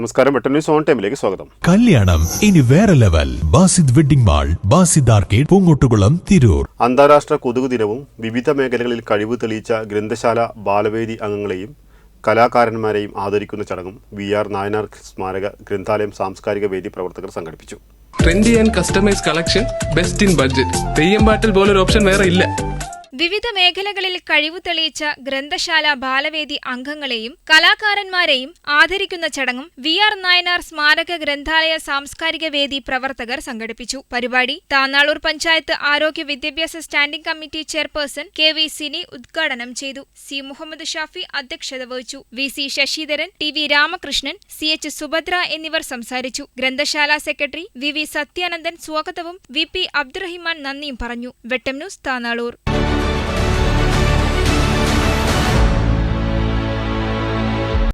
നമസ്കാരം. Vettan news on ടൈമിലേക്ക് സ്വാഗതം. കല്യാണം. ഇനി വേറെ level. Basid wedding mall Basid arcade Poongottukulam Tirur. അന്താരാഷ്ട്ര കൊതുക് ദിനവും വിവിധ മേഖലകളിൽ കഴിവ് തെളിയിച്ച ഗ്രന്ഥശാല ബാലവേദി അംഗങ്ങളെയും കലാകാരന്മാരെയും ആദരിക്കുന്ന ചടങ്ങും വി ആർ നായനാർ സ്മാരക ഗ്രന്ഥാലയം സാംസ്കാരിക വേദി പ്രവർത്തകർ സംഘടിപ്പിച്ചു. Trendy and customise collection best in budget theyyam പാട്ടിൽ പോലൊരു ഓപ്ഷൻ വേറെ ഇല്ല. വിവിധ മേഖലകളിൽ കഴിവു തെളിയിച്ച ഗ്രന്ഥശാല ബാലവേദി അംഗങ്ങളെയും കലാകാരന്മാരെയും ആദരിക്കുന്ന ചടങ്ങും വി ആർ നായനാർ സ്മാരക ഗ്രന്ഥാലയ സാംസ്കാരിക വേദി പ്രവർത്തകർ സംഘടിപ്പിച്ചു. പരിപാടി താന്നാളൂർ പഞ്ചായത്ത് ആരോഗ്യ വിദ്യാഭ്യാസ standing committee chairperson K V Sini ഉദ്ഘാടനം ചെയ്തു. സി മുഹമ്മദ് ഷാഫി അധ്യക്ഷത വഹിച്ചു. V C Sasidharan T V Ramakrishnan C H Subhadra എന്നിവർ സംസാരിച്ചു. ഗ്രന്ഥശാല സെക്രട്ടറി വി വി സത്യാനന്ദൻ സ്വാഗതവും വി പി അബ്ദുറഹിമാൻ നന്ദിയും പറഞ്ഞു. വെട്ടം ന്യൂസ് താന്നാളൂർ.